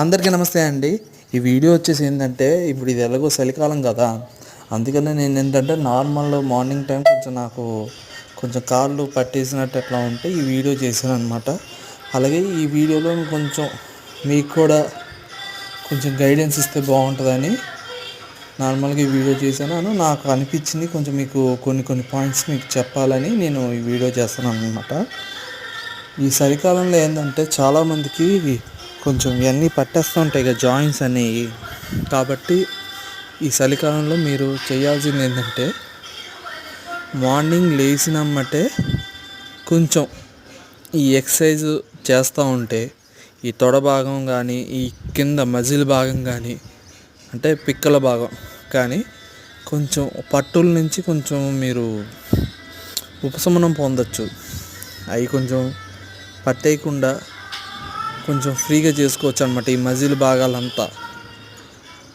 అందరికీ నమస్తే అండి. ఈ వీడియో వచ్చేసి ఏంటంటే ఇప్పుడు ఇది ఎలాగో చలికాలం కదా. అందుకనే నేను ఏంటంటే నార్మల్ మార్నింగ్ టైం కొంచెం నాకు కొంచెం కాళ్ళు పట్టేసినట్టు అట్లా ఉంటే ఈ వీడియో చేశాను అనమాట అలాగే ఈ వీడియోలో కొంచెం మీకు కూడా కొంచెం గైడెన్స్ ఇస్తే బాగుంటుందని నార్మల్గా ఈ వీడియో చేశాను. నాకు అనిపించింది కొంచెం మీకు కొన్ని కొన్ని పాయింట్స్ మీకు చెప్పాలని నేను ఈ వీడియో చేస్తాను అనమాట ఈ చలికాలంలో ఏంటంటే చాలామందికి కొంచెం ఇవన్నీ పట్టేస్తూ ఉంటాయి కదా జాయింట్స్ అనేవి కాబట్టి ఈ చలికాలంలో మీరు చేయాల్సింది ఏంటంటే మార్నింగ్ లేచినమ్మటే కొంచెం ఈ ఎక్సర్సైజ్ చేస్తూ ఉంటే ఈ తొడ భాగం కానీ ఈ కింద మజిల్ భాగం కానీ అంటే పిక్కల భాగం కానీ కొంచెం పట్టుల నుంచి కొంచెం మీరు ఉపశమనం పొందొచ్చు. అవి కొంచెం పట్టేయకుండా కొంచెం ఫ్రీగా చేసుకోవచ్చు అనమాట ఈ మజిల్ భాగాలంతా.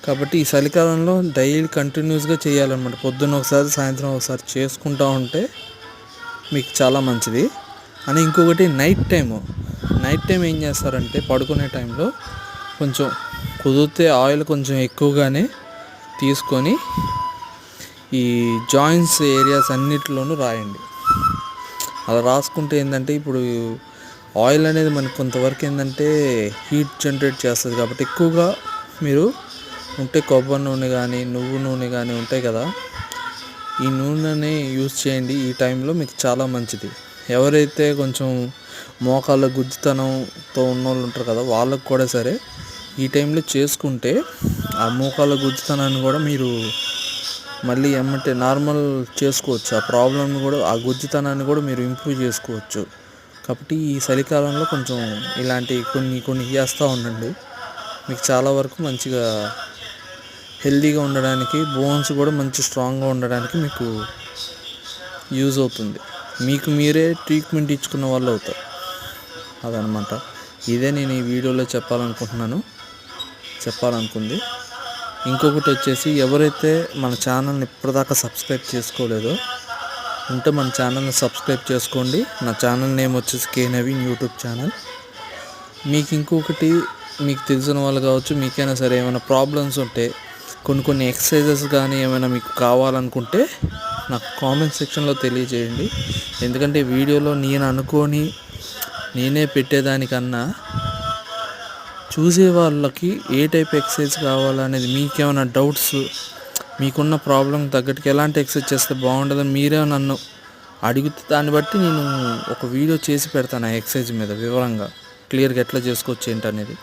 కాబట్టి ఈ చలికాలంలో డైలీ కంటిన్యూస్గా చేయాలన్నమాట. పొద్దున్న ఒకసారి సాయంత్రం ఒకసారి చేసుకుంటూ ఉంటే మీకు చాలా మంచిది. అని ఇంకొకటి నైట్ టైము. నైట్ టైం ఏం చేస్తారంటే పడుకునే టైంలో కొంచెం కుదిరితే ఆయిల్ కొంచెం ఎక్కువగానే తీసుకొని ఈ జాయింట్స్ ఏరియాస్ అన్నిటిలోనూ రాయండి. అలా రాసుకుంటే ఏంటంటే ఇప్పుడు ఆయిల్ అనేది మనకు కొంతవరకు ఏంటంటే హీట్ జనరేట్ చేస్తుంది కాబట్టి ఎక్కువగా మీరు ఉంటే కొబ్బరి నూనె కానీ నువ్వు నూనె కానీ ఉంటాయి కదా. ఈ నూనెని యూజ్ చేయండి. ఈ టైంలో మీకు చాలా మంచిది. ఎవరైతే కొంచెం మోకాళ్ళ గుజ్జుతనంతో ఉన్న వాళ్ళు ఉంటారు కదా వాళ్ళకు కూడా సరే. ఈ టైంలో చేసుకుంటే ఆ మోకాళ్ళ గుజ్జుతనాన్ని కూడా మీరు మళ్ళీ ఏమంటే నార్మల్ చేసుకోవచ్చు. ఆ ప్రాబ్లమ్ని కూడా ఆ గుజ్జుతనాన్ని కూడా మీరు ఇంప్రూవ్ చేసుకోవచ్చు. కాబట్టి ఈ చలికాలంలో కొంచెం ఇలాంటి కొన్ని కొన్ని చేస్తూ ఉండండి. మీకు చాలా వరకు మంచిగా హెల్తీగా ఉండడానికి బోన్స్ కూడా మంచి స్ట్రాంగ్గా ఉండడానికి మీకు యూజ్ అవుతుంది. మీకు మీరే ట్రీట్మెంట్ ఇచ్చుకున్న వాళ్ళు అవుతారు. అదనమాట. ఇదే నేను ఈ వీడియోలో చెప్పాలనుకుంటున్నాను. చెప్పాలనుకుంది. ఇంకొకటి వచ్చేసి ఎవరైతే మన ఛానల్ని ఇప్పటిదాకా సబ్స్క్రైబ్ చేసుకోలేదో ఉంటే మన ఛానల్ని సబ్స్క్రైబ్ చేసుకోండి. నా ఛానల్ నేమ్ వచ్చేసి కే నవీన్ యూట్యూబ్ ఛానల్. మీకు ఇంకొకటి మీకు తెలిసిన వాళ్ళు కావచ్చు మీకైనా సరే ఏమైనా ప్రాబ్లమ్స్ ఉంటే కొన్ని కొన్ని ఎక్సర్సైజెస్ కానీ ఏమైనా మీకు కావాలనుకుంటే నాకు కామెంట్ సెక్షన్లో తెలియజేయండి. ఎందుకంటే వీడియోలో నేను అనుకొని నేనే పెట్టేదానికన్నా చూసే వాళ్ళకి ఏ టైప్ ఎక్సర్సైజ్ కావాలనేది మీకేమైనా డౌట్స్ మీకున్న ప్రాబ్లం తగ్గట్టుకు ఎలాంటి ఎక్సర్సైజ్ చేస్తే బాగుంటుందని మీరే నన్ను అడిగితే దాన్ని బట్టి నేను ఒక వీడియో చేసి పెడతాను ఆ ఎక్సర్సైజ్ మీద వివరంగా. క్లియర్గా ఎట్లా చేసుకోవచ్చు ఏంటనేది.